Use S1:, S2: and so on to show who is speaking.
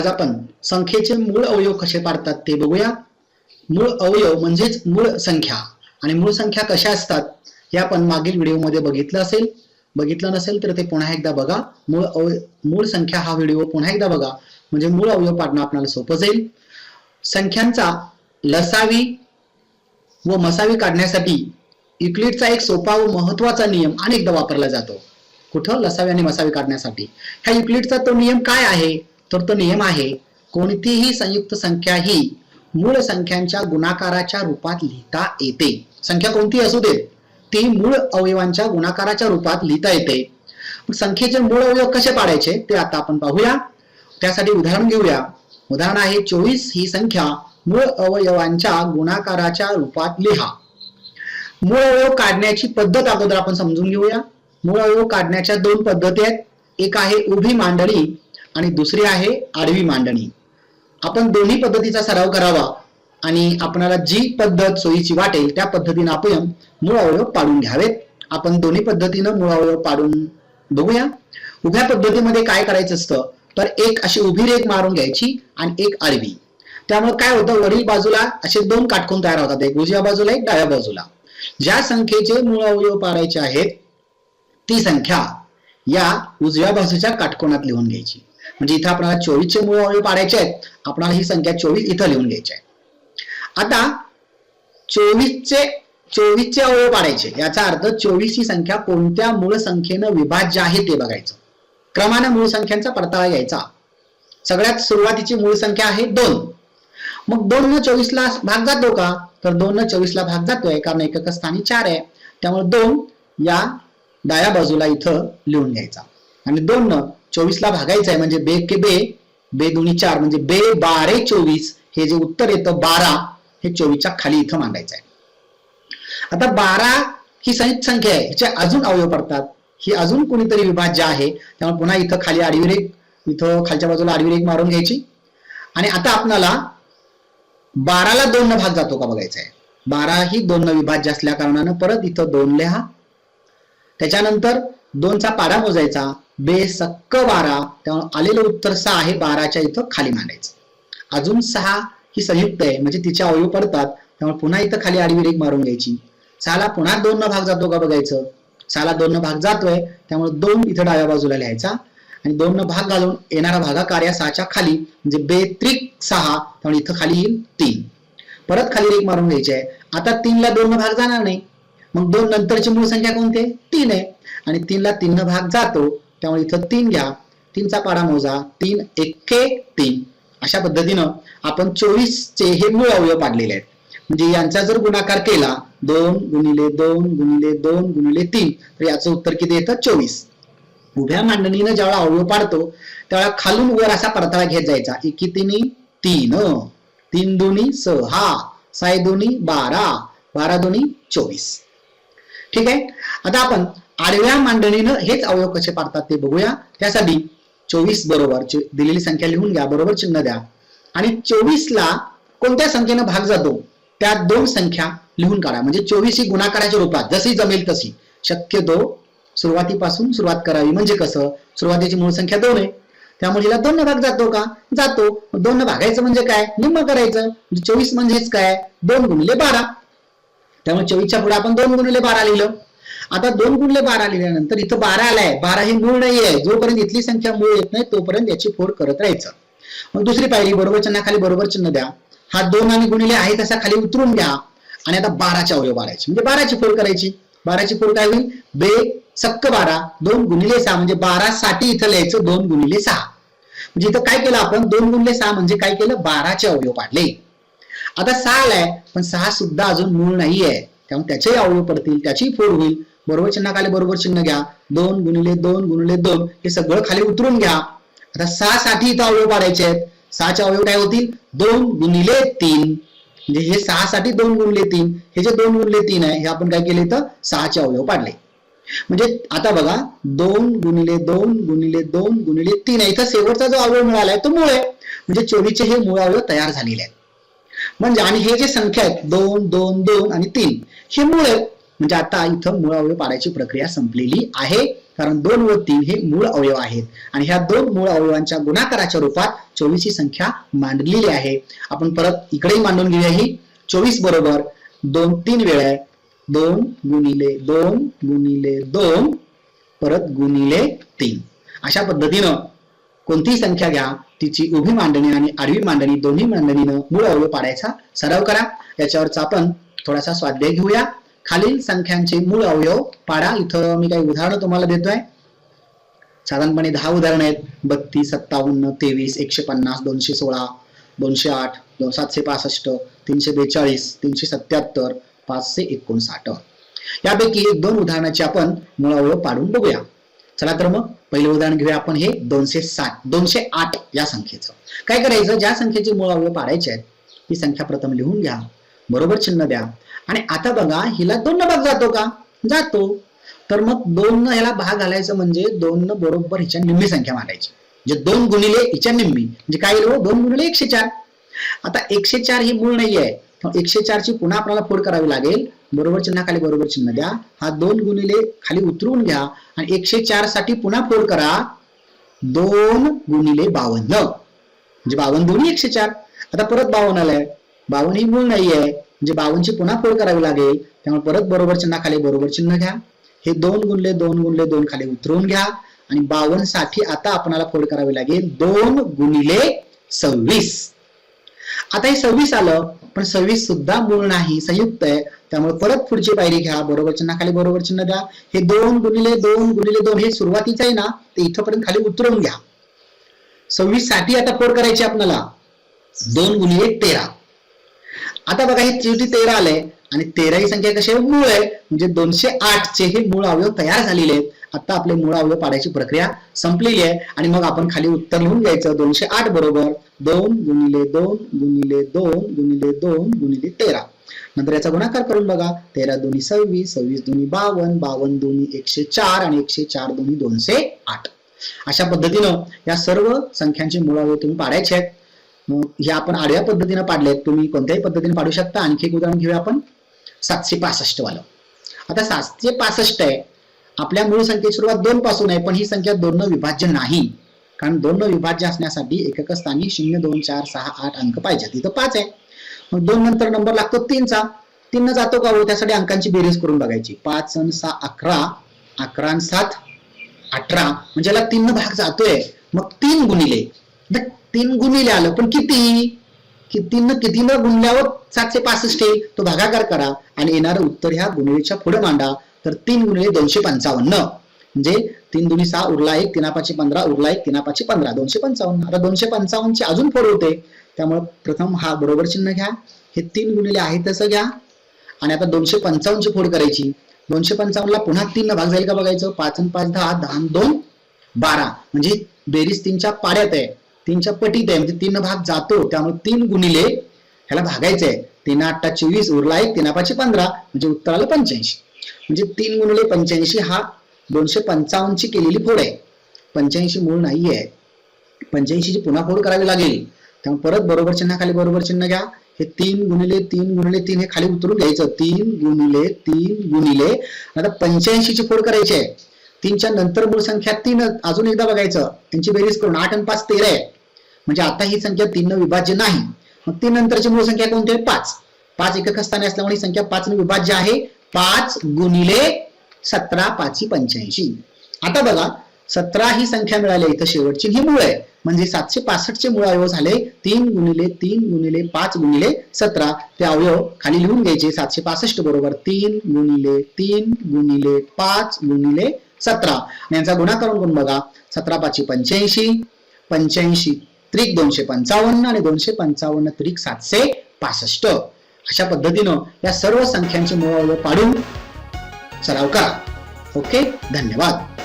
S1: आज आपण संख्येचे मूळ अवयव कसे पाडतात ते बघूया. मूळ अवयव म्हणजेच मूळ संख्या. आणि मूळ संख्या कशा असतात हे आपण मागील व्हिडिओमध्ये बघितलं असेल. बघितलं नसेल तर ते पुन्हा एकदा बघा. मूळ अव मूळ संख्या हा व्हिडिओ पुन्हा एकदा बघा. म्हणजे मूळ अवयव पाडणं आपल्याला सोपं जाईल. संख्यांचा लसावी व मसावी काढण्यासाठी युक्लिडचा एक सोपा व महत्त्वाचा नियम अनेकदा वापरला जातो. कुठं? लसावी आणि मसावी काढण्यासाठी. ह्या युक्लिडचा तो नियम काय आहे? तर तो नियम आहे कोणतीही संयुक्त संख्या ही मूळ संख्यांच्या गुणाकाराच्या रूपात लिहिता येते. संख्या कोणती असू दे ती मूळ अवयवांच्या गुणाकाराच्या रूपात लिहिता येते. संख्येचे मूळ अवयव कसे पाडायचे ते आता आपण पाहूया. त्यासाठी उदाहरण घेऊया. उदाहरण आहे चोवीस ही संख्या मूळ अवयवांच्या गुणाकाराच्या रूपात लिहा. मूळ अवयव काढण्याची पद्धत अगोदर आपण समजून घेऊया. मूळ अवयव काढण्याच्या दोन पद्धती आहेत. एक आहे उभी मांडळी आणि दुसरी आहे आडवी मांडणी. आपण दोन्ही पद्धतीचा सराव करावा आणि आपणाला जी पद्धत सोयीची वाटेल त्या पद्धतीने आपण मूळ अवयव पाडून घ्यावेत. आपण दोन्ही पद्धतीनं मूळ अवयव पाडून बघूया. उभ्या पद्धतीमध्ये काय करायचं असतं? तर एक अशी उभी रेख मारून घ्यायची आणि एक आडवी. त्यामुळे काय होतं? वरील बाजूला असे दोन काटकोन तयार होतात. एक उजव्या बाजूला एक डाव्या बाजूला. ज्या संख्येचे मूळ अवयव पाडायचे आहेत ती संख्या या उजव्या बाजूच्या काटकोनात लिहून घ्यायची. म्हणजे इथं आपल्याला चोवीसचे मूळ अवयव पाडायचे आहेत आपल्याला ही संख्या चोवीस इथं लिहून घ्यायची आहे. आता चोवीसचे चोवीसचे अवयव पाडायचे याचा अर्थ चोवीस ही संख्या कोणत्या मूळ संख्येनं विभाज्य आहे ते बघायचं. क्रमानं मूळ संख्यांचा परतावा घ्यायचा. सगळ्यात सुरुवातीची मूळ संख्या आहे दोन. मग दोन न चोवीसला भाग जातो का? तर दोन न चोवीसला भाग जातोय कारण एकक स्थानी चार आहे. त्यामुळे दोन या डाव्या बाजूला इथं लिहून घ्यायचा. आणि दोन न चोवीसला भागायचं आहे म्हणजे बे के बे बे दोन्ही चार म्हणजे बे बारे चोवीस हे जे उत्तर येतं बारा हे चोवीसच्या खाली इथं मांडायचं आहे आता बारा ही संयुक्त संख्या आहे ह्याचे अजून अवयव पडतात. ही अजून कोणीतरी विभाज्य आहे त्यामुळे पुन्हा इथं खाली आडवी रेख इथं खालच्या बाजूला आडवी रेख मारून घ्यायची. आणि आता आपणाला बाराला दोन न भाग जातो का बघायचा आहे बारा ही दोन न विभाज्य असल्या कारणानं परत इथं दोन लिहा. त्याच्यानंतर दोनचा पाडा मोजायचा. बेसक्क बारा त्यामुळे आलेलं उत्तर सहा आहे बाराच्या इथं खाली मांडायचं. अजून सहा ही संयुक्त आहे म्हणजे तिच्या अवयव पडतात त्यामुळे पुन्हा इथं खाली आडवी रेख मारून घ्यायची. सहाला पुन्हा दोन न भाग जातो का बघायचं? सहाला दोन न भाग जातोय त्यामुळे दोन इथं डाव्या बाजूला लिहायचा. आणि दोन न भाग घालून येणारा भागाकार या सहाच्या खाली म्हणजे बे त्रिक सहा त्यामुळे इथं खाली येईल तीन. परत खाली रेख मारून घ्यायची आहे. आता तीनला दोन न भाग जाणार नाही. मग दोन नंतरची मूळ संख्या कोणती आहे? तीन आहे. आणि तीनला तीन न भाग जातो त्यामुळे इथं तीन घ्या तीनचा पाडा मोजा तीन एक्के तीन. अशा पद्धतीनं आपण चोवीसचे हे मूळ अवयव पाडलेले आहेत. म्हणजे यांचा जर गुणाकार केला दोन गुणिले दोन गुणिले दोन गुणिले तीन तर याचं उत्तर किती येतं? चोवीस. उभ्या मांडणीनं ज्यावेळा अवयव पाडतो त्यावेळा खालून वर असा परताळा घेत जायचा. एकी तिन्ही तीन तीन दोन्ही सहा साय दोन्ही बारा बारा दोन्ही चोवीस. ठीक आहे? आता आपण आडव्या मांडणीनं हेच अवयव कसे पाडतात ते बघूया. त्यासाठी चोवीस बरोबर दिलेली संख्या लिहून घ्या बरोबर चिन्ह द्या. आणि चोवीसला कोणत्या संख्येनं भाग जातो? त्या दोन संख्या लिहून काढा. म्हणजे चोवीस ही गुणाकाराच्या रूपात जशी जमेल तशी. शक्यतो सुरुवातीपासून सुरुवात करावी. म्हणजे कसं? सुरुवातीची मूळ संख्या दोन आहे. त्यामुळे हिला दोन भाग जातो का? जातो. दोन भागायचं म्हणजे काय? निम्म करायचं. म्हणजे चोवीस म्हणजेच काय? दोन गुणिले बारा. त्यामुळे चोवीसच्या पुढे आपण दोन गुणिले बारा लिहिलं. आता दोन गुणले बारा लिहिल्यानंतर इथं बारा आलाय. बारा ही मूळ नाही आहे जोपर्यंत इथली संख्या मूळ येत नाही तोपर्यंत याची फोड करत राहायचं. मग दुसरी पायरी बरोबर चिन्हाखाली बरोबर चिन्ह द्या. हा दोन आणि गुणिले आहे तसा खाली उतरून घ्या. आणि आता बाराच्या अवयव पाडायचे म्हणजे बाराची फोड करायची. बाराची फोड काय होईल? बे सक्क बारा दोन गुणिले सहा. म्हणजे बारा साठी इथं लिहायचं दोन गुणिले सहा. म्हणजे इथं काय केलं आपण? दोन गुणिले सहा म्हणजे काय केलं? बाराचे अवयव पाडले. आता सहा आलाय पण सहा सुद्धा अजून मूळ नाहीये. त्यामुळे त्याचेही अवयव पडतील त्याची फोड होईल. बरोबर चिन्हाखाली बरोबर चिन्ह घ्या. दोन गुणिले दोन गुणिले दोन हे सगळं खाली उतरून घ्या. आता सहा साठी इथं अवयव पाडायचे आहेत. सहाचे अवयव काय होतील? दोन गुणिले तीन. म्हणजे हे सहा साठी दोन गुणले तीन हे जे दोन गुणले तीन आहे हे आपण काय केले तर सहाचे अवयव पाडले. म्हणजे आता बघा दोन गुणिले दोन गुणिले दोन गुणिले तीन आहे. इथं शेवटचा जो अवयव मिळाला आहे तो मूळ आहे. म्हणजे चोवीसचे हे मूळ अवयव तयार झालेले आहेत. म्हणजे आणि हे जे संख्या आहेत दोन दोन दोन आणि तीन हे मूळ आहेत. म्हणजे आता इथं मूळ अवयव पाडायची प्रक्रिया संपलेली आहे. कारण दोन व तीन हे मूळ अवयव आहेत. आणि ह्या दोन मूळ अवयवांच्या गुणाकाराच्या रूपात चोवीस ही संख्या मांडलेली आहे. आपण परत इकडेही मांडून घेऊया ही. चोवीस बरोबर दोन तीन वेळा दोन गुणिले दोन गुणिले दोन परत गुणिले तीन. अशा पद्धतीनं कोणतीही संख्या घ्या. तिची उभी मांडणी आणि आडवी मांडणी दोन्ही मांडणीनं मूळ अवयव पाडायचा सराव करा. याच्यावरचा आपण थोडासा स्वाध्याय घेऊया. खालील संख्यांचे मूळ अवयव पाडा. इथं मी काही उदाहरणं तुम्हाला देतोय. साधारणपणे दहा उदाहरणं आहेत. बत्तीस सत्तावन्न तेवीस एकशे पन्नास दोनशे सोळा दोनशे आठ दोन सातशे पासष्ट तीनशे बेचाळीस तीनशे सत्याहत्तर पाचशे एकोणसाठ. यापैकी एक दोन उदाहरणाचे आपण मूळ अवयव पाडून बघूया. चला तर मग पहिलं उदाहरण घेऊया आपण हे. दोनशे साठ दोनशे आठ या संख्येचं. काय करायचं? ज्या संख्येचे मूळ अवयव पाडायचे आहेत ती संख्या प्रथम लिहून घ्या. बरोबर चिन्ह द्या. आणि आता बघा हिला दोन भाग जातो का? जातो. तर मग दोन ह्याला भाग घालायचं म्हणजे दोन बरोबर हिच्या निम्मी संख्या मारायची म्हणजे दोन गुणिले हिच्या निम्मी. म्हणजे काय येईल हो? दोन गुणिले एकशे चार. आता एकशे चार ही मूळ नाही आहे एकशे चार ची पुन्हा आपल्याला फोड करावी लागेल. बरोबर चिन्हाखाली बरोबर चिन्ह द्या. हा दोन गुणिले खाली उतरवून घ्या. आणि एकशे चारसाठी पुन्हा फोड करा. दोन गुणिले बावन्न. म्हणजे बावन्न दोन्ही एकशे चार. आता परत बावन्न आलाय. बावन्न ही मूळ नाहीये. म्हणजे बावनची पुन्हा फोड करावी लागेल. त्यामुळे परत बरोबर चिन्हाखाली बरोबर चिन्ह घ्या. हे दोन गुणले दोन गुणले दोन खाली उतरवून घ्या. आणि बावन्नसाठी आता आपणाला फोड करावी लागेल. दोन गुणिले सव्वीस. आता हे सव्वीस आलं पण सव्वीस सुद्धा मूळ नाही संयुक्त आहे. त्यामुळे परत पुढची पायरी घ्या. बरोबर चिन्हाखाली बरोबर चिन्ह द्या. हे दोन गुणिले दोन गुणिले दोन हे सुरुवातीचं आहे ना ते इथंपर्यंत खाली उतरवून घ्या. सव्वीससाठी आता फोड करायची आपल्याला. दोन गुणिले तेरा. आता बघा हे शेवटी तेरा आलंय आणि तेरा ही संख्या कशी आहे? मूळ आहे. म्हणजे दोनशे आठ चे हे मूळ अवयव तयार झालेले आहेत. आता आपले मूळ अवयव पाडायची प्रक्रिया संपलेली आहे. आणि मग आपण खाली उत्तर लिहून घ्यायचं. दोनशे आठ बरोबर दोन गुणिले दोन गुणिले दोन गुणिले दोन गुणिले तेरा. नंतर याचा गुणाकार करून बघा. तेरा दोन्ही सव्वीस सव्वीस दोन्ही बावन्न बावन्न दोन्ही एकशे चार आणि एकशे चार दोन्ही दोनशे आठ. अशा पद्धतीनं या सर्व संख्यांचे मूळ अवयव तुम्ही पाडायचे आहेत. मग हे आपण आडव्या पद्धतीनं पाडले तुम्ही कोणत्याही पद्धतीने पाडू शकता. आणखी एक उदाहरण घेऊया आपण. सातशे पासष्ट वालं आता सातशे पासष्ट आहे. आपल्या मूळ संख्येची सुरुवात दोन पासून आहे पण ही संख्या दोन विभाज्य नाही. कारण दोन विभाज्य असण्यासाठी एकक स्थानी शून्य दोन चार सहा आठ अंक पाहिजे तिथं पाच आहे. मग दोन नंतर नंबर लागतो तीनचा. तीन जातो का हो? त्यासाठी अंकांची बेरीज करून बघायची. पाच आणि सहा अकरा. अकरा आणि सात अठरा. म्हणजे याला तीन भाग जातोय. मग तीन गुणिले तीन गुणिले आलं. पण किती? कितीनं कितीनं गुणल्यावर सातशे पासष्ट येईल तो भागाकार करा आणि येणारं उत्तर ह्या गुणिलेच्या पुढे मांडा. तर तीन गुणिले दोनशे पंचावन्न. म्हणजे तीन दुनी सहा उरला एक तिनापाची पंधरा उरला एक तिनापाची पंधरा. दोनशे पंचावन्न. आता दोनशे पंचावन्नची अजून फोड होते. त्यामुळे प्रथम हा बरोबर चिन्ह घ्या. हे तीन गुणिले आहे तसं घ्या. आणि आता दोनशे पंचावन्नची फोड करायची. दोनशे पंचावन्नला पुन्हा तीन भाग जाईल का बघायचं? पाच आणि पाच दहा दहा दोन बारा. म्हणजे बेरीज तीनच्या पाड्यात आहे. तीनच्या पटीत आहे म्हणजे तीन भाग जातो त्यामुळे तीन गुणिले ह्याला भागायचं आहे तीन आठटा चोवीस उरला एक तीना पाचशे पंधरा म्हणजे उत्तर आलं पंच्याऐंशी. म्हणजे तीन गुणिले पंच्याऐंशी हा दोनशे पंचावन्नची केलेली फोड आहे. पंच्याऐंशी मूळ नाही आहे. पंच्याऐंशीची पुन्हा फोड करावी लागेल. त्यामुळे परत बरोबर चिन्हाखाली बरोबर चिन्ह घ्या. हे तीन गुणिले तीन गुणिले तीन हे खाली उतरून घ्यायचं. तीन गुणिले तीन गुणिले. आता पंच्याऐंशीची फोड करायची आहे. तीनच्या नंतर मूळ संख्या तीन अजून एकदा बघायचं. त्यांची बेरीज करून आठ आणि पाच तेरा आहे म्हणजे आता ही संख्या तीन विभाज्य नाही. मग तीन नंतरची मूळ संख्या कोणती आहे? पाच. पाच एकक स्थानी असल्यामुळे ही संख्या पाच विभाज्य आहे. पाच गुणिले सतरा पाचशे पंच्याऐंशी. आता बघा सतरा ही संख्या मिळाली इथं शेवटची ही मूळ आहे. म्हणजे सातशे पासष्ट चे मूळ अवयव झाले. तीन गुणिले तीन गुणिले पाच गुणिले सतरा. ते अवयव खाली लिहून घ्यायचे. सातशे पासष्ट बरोबर तीन गुणिले तीन गुणिले पाच गुणिले सतरा. यांचा गुणाकार करून बघा. सतरा पाचशे पंच्याऐंशी पंच्याऐंशी त्रिक दोनशे पंचावन्न आणि दोनशे पंचावन्न त्रिक सातशे पासष्ट. अशा पद्धतीनं या सर्व संख्यांचे मूळ पाडून सराव करा. ओके? धन्यवाद.